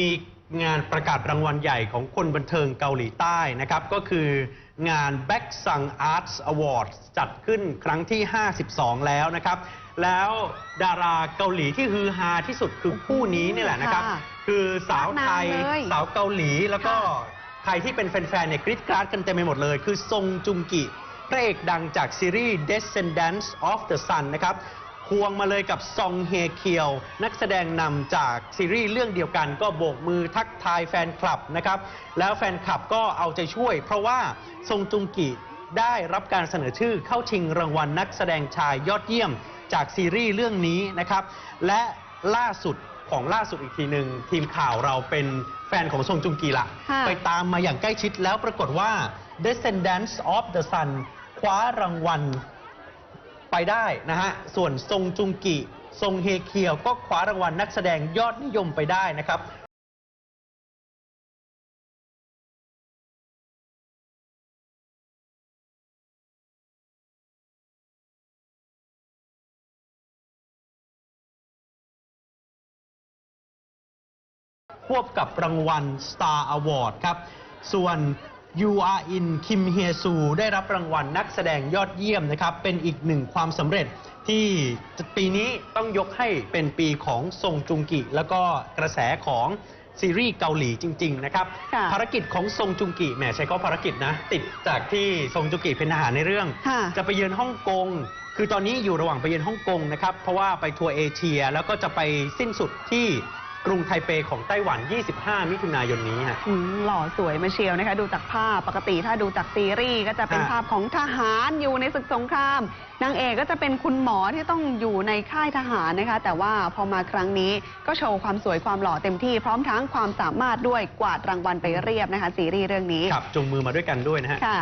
มีงานประกาศรางวัลใหญ่ของคนบันเทิงเกาหลีใต้นะครับ ก็คืองาน Back Sang Arts Awards จัดขึ้นครั้งที่ 52 แล้วนะครับ แล้วดาราเกาหลีที่ฮือฮาที่สุดคือคู่นี้นี่แหละนะครับ ค่ะคือสาวไทยรักนางเลยสาวเกาหลีแล้วก็ค่ะใครที่เป็นแฟนๆเนี่ยกรี๊ดกราดกันเต็มไปหมดเลย คือซงจุงกิ พระเอกดังจากซีรีส์ Descendants of the Sun นะครับ ควงมาเลยกับซองเฮเคียว นักแสดงนำจากซีรีส์เรื่องเดียวกันก็โบกมือทักทายแฟนคลับนะครับ แล้วแฟนคลับก็เอาใจช่วย เพราะว่าซงจุงกิได้รับการเสนอชื่อเข้าชิงรางวัลนักแสดงชายยอดเยี่ยมจากซีรีส์เรื่องนี้นะครับ และล่าสุดของล่าสุดอีกทีหนึ่งทีมข่าวเราเป็นแฟนของซงจุงกีละค่ะไปตามมาอย่างใกล้ชิดแล้วปรากฏว่า Descendants of the Sun คว้ารางวัล ไปได้นะฮะ ส่วนซงจุงกิซงเฮเคียวก็คว้ารางวัลนักแสดงยอดนิยมไปได้นะครับควบกับรางวัล Star Award ครับ ส่วน You Are In Kim Hye Soo ได้รับรางวัลนักแสดงยอดเยี่ยมนะครับ เป็นอีกหนึ่งความสำเร็จที่ปีนี้ต้องยกให้เป็นปีของซงจุงกิ แล้วก็กระแสของซีรีส์เกาหลีจริง ๆ นะครับ ค่ะภารกิจของซงจุงกิแหมใช้ก็ภารกิจนะ ติดจากที่ซงจุงกิเป็นทหารในเรื่อง ค่ะ จะไปเยือนฮ่องกง คือตอนนี้อยู่ระหว่างไปเยือนฮ่องกงนะครับ เพราะว่าไปทัวร์เอเชียแล้วก็จะไปสิ้นสุดที่ กรุงไทเปของไต้หวัน 25 มิถุนายนนี้ฮะ อืมหล่อสวยมาเชียวนะคะ ดูจากภาพปกติถ้าดูจากซีรีส์ก็จะเป็นฮะ ภาพของทหารอยู่ในศึกสงครามนางเอกก็จะเป็นคุณหมอที่ต้องอยู่ในค่ายทหารนะคะ แต่ว่าพอมาครั้งนี้ก็โชว์ความสวยความหล่อเต็มที่พร้อมทั้งความสามารถด้วยกวาดรางวัลไปเรียบนะคะ ซีรีส์เรื่องนี้ขับจูงมือมาด้วยกันด้วยนะฮะ ค่ะ